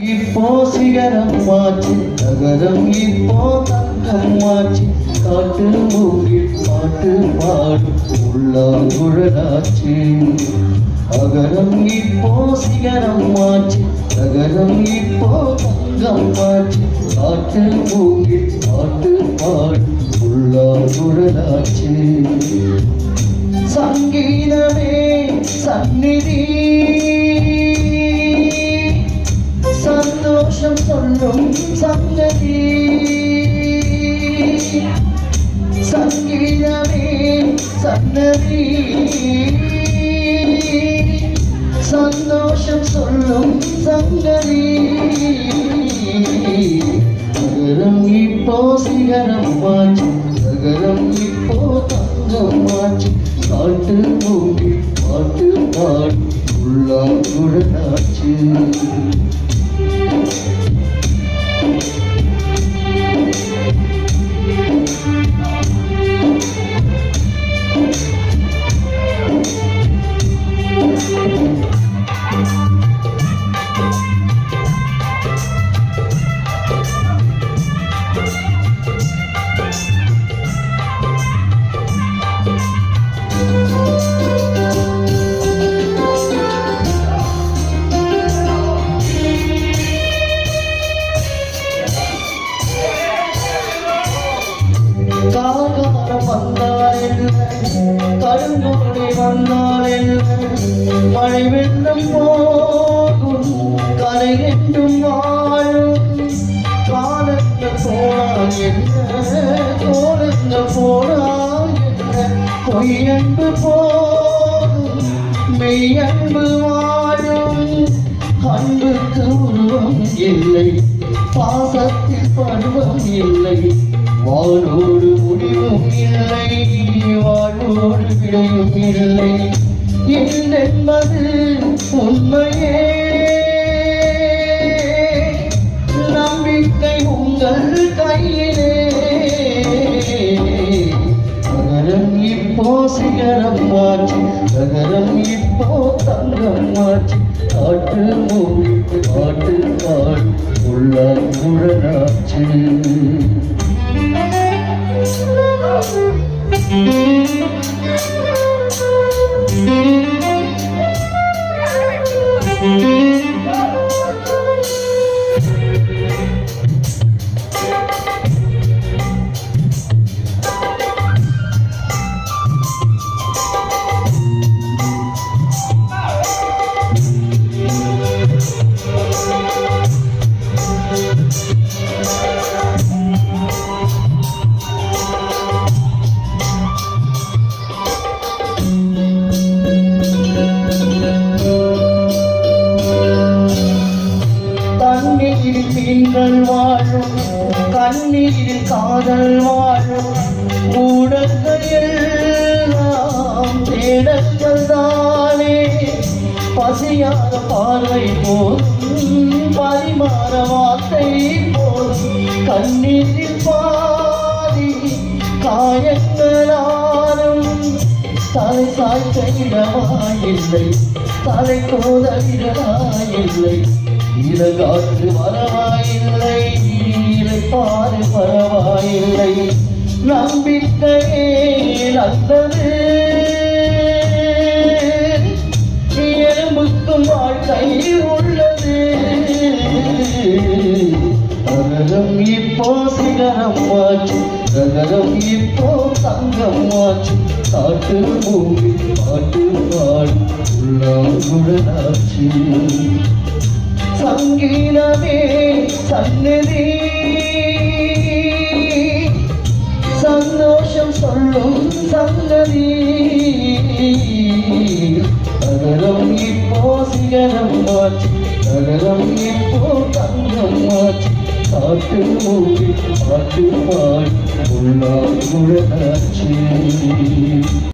இப்போ சிகரம் மாச்சு நகரம் இப்போ தங்கம் மாச்சு காட்டு மூங்கி பாட்டு பாடும் உள்ளாங்குழலாச்சு அகரம் இப்போ சிகரம் மாச்சு நகரம் இப்போ தங்கம் மாச்சு காட்டு மூங்கி பாட்டு பாடும் உள்ளாங்குழலாச்சு சங்கீதமே சந்நிதி. சந்தோஷம் சொல்லும் சங்கதி சங்கீதமே சன்னதி சந்தோஷம் சொல்லும் சங்கதி நகரம் இப்போ சிகரம் மாச்சு நகரம் இப்போ தங்கம் மாச்சு காட்டு மூங்கி பாட்டு பாடு உள்ளா குழலாச்சு வந்தால் என்ன கருங்கோடை வந்தால் என்ன மழை வெள்ளம் போகும் கரை என்றும் வாழும் காலங்க போனால் என்ன கோலங்க போனால் என்ன பொய்யன்பு போகும் மெய்யன்பு வாழும் அன்புக்கு உருவம் இல்லை. பாசத்தில் பருவம் இல்லை வாழோடு முடிவும் இல்லை வாழ்வோடு விடையும் இல்லை என்பது உண்மையே நம்பிக்கை உங்கள் கையிலே நகரம் இப்போ சிகரம் மாற்றி நகரம் இப்போ தங்கம் மாற்றி ঘট ঘট ঘট উল্লাস ঘুরে নাচি காதல் வாழும் ஊடகங்கள் எல்லாம் தேடங்கள் தானே. பசியாத பார்வை போதும் பரிமாற வார்த்தை போதும். கண்ணீரில் பாதி காயங்களாலும் தலை சாய்க்க தலை கோத இடமாயில்லை இலகாற்று வரவாயில்லை நம்பிக்கையே நல்லது எறும்புக்கும் வாழ்க்கை உள்ளது. நகரம் இப்போ சிகரம் மாச்சு நகரம் இப்போ தங்கம் மாச்சு காட்டு பூமி பாட்டு பாடு சங்கீதமே சங்கதி நகரம் இப்போ சிகரம் மாச்சு நகரம் இப்போ தங்கம் மாச்சு காட்டு மூடி பாட்டு பாடு உள்ளாங்குழலாச்சு